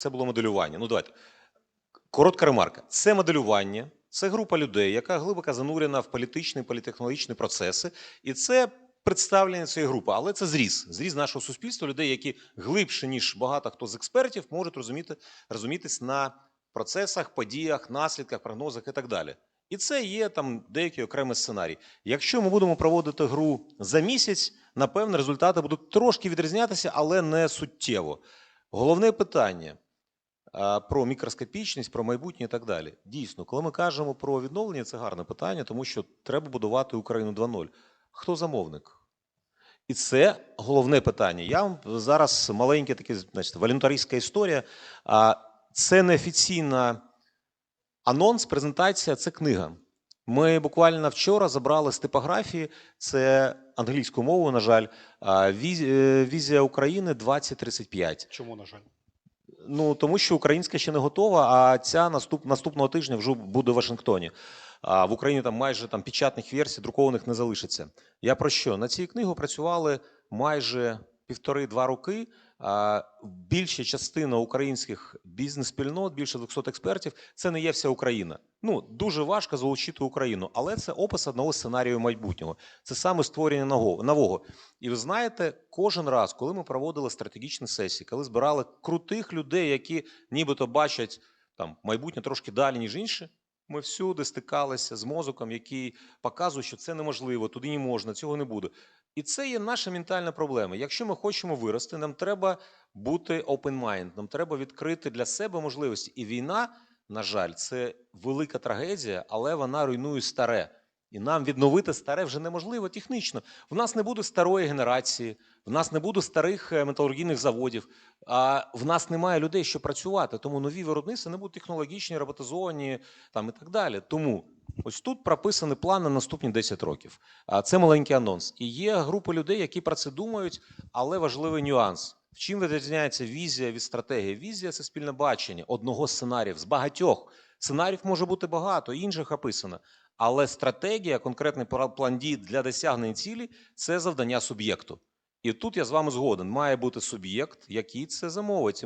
Це було моделювання. Ну, давайте. Коротка ремарка. Це моделювання, це група людей, яка глибоко занурена в політичні, політехнологічні процеси, і це представлення цієї групи. Але це зріз, зріз нашого суспільства, людей, які глибше, ніж багато хто з експертів, можуть розуміти, розумітись на процесах, подіях, наслідках, прогнозах і так далі. І це є там деякий окремий сценарій. Якщо ми будемо проводити гру за місяць, напевно, результати будуть трошки відрізнятися, але не суттєво. Головне питання про мікроскопічність, про майбутнє і так далі. Дійсно, коли ми кажемо про відновлення, це гарне питання, тому що треба будувати Україну 2.0. Хто замовник? І це головне питання. Я вам зараз маленька таке, значить, волюнтаристська історія. Це неофіційна анонс, презентація це книга. Ми буквально вчора забрали з типографії, це англійською мовою, на жаль, е, візія України 2035. Чому, на жаль? Ну тому що українська ще не готова, а ця наступ, наступного тижня вже буде в Вашингтоні. А в Україні там майже там печатних версій друкованих не залишиться. Я про що? На цій книгу працювали майже півтори-два роки. Більша частина українських бізнес-спільнот, більше 200 експертів, це не є вся Україна. Ну дуже важко залучити Україну, але це опис одного сценарію майбутнього. Це саме створення нового. І ви знаєте, кожен раз, коли ми проводили стратегічні сесії, коли збирали крутих людей, які нібито бачать там майбутнє трошки далі, ніж інші, ми всюди стикалися з мозоком, який показує, що це неможливо, туди не можна, цього не буде. І це є наша ментальна проблема. Якщо ми хочемо вирости, нам треба бути open mind, нам треба відкрити для себе можливості. І війна, на жаль, це велика трагедія, але вона руйнує старе. І нам відновити старе вже неможливо технічно. В нас не буде старої генерації, в нас не буде старих е, металургійних заводів, а в нас немає людей, що працювати. Тому нові виробництва не будуть технологічні, роботизовані там і так далі. Тому ось тут прописаний план на наступні 10 років. А це маленький анонс. І є група людей, які про це думають, але важливий нюанс. В чим відрізняється візія від стратегії? Візія це спільне бачення одного з сценаріїв з багатьох. Сценаріїв може бути багато, інших описано. Але стратегія, конкретний пла- план дій для досягнення цілі це завдання суб'єкту. І тут я з вами згоден. Має бути суб'єкт, який це замовить.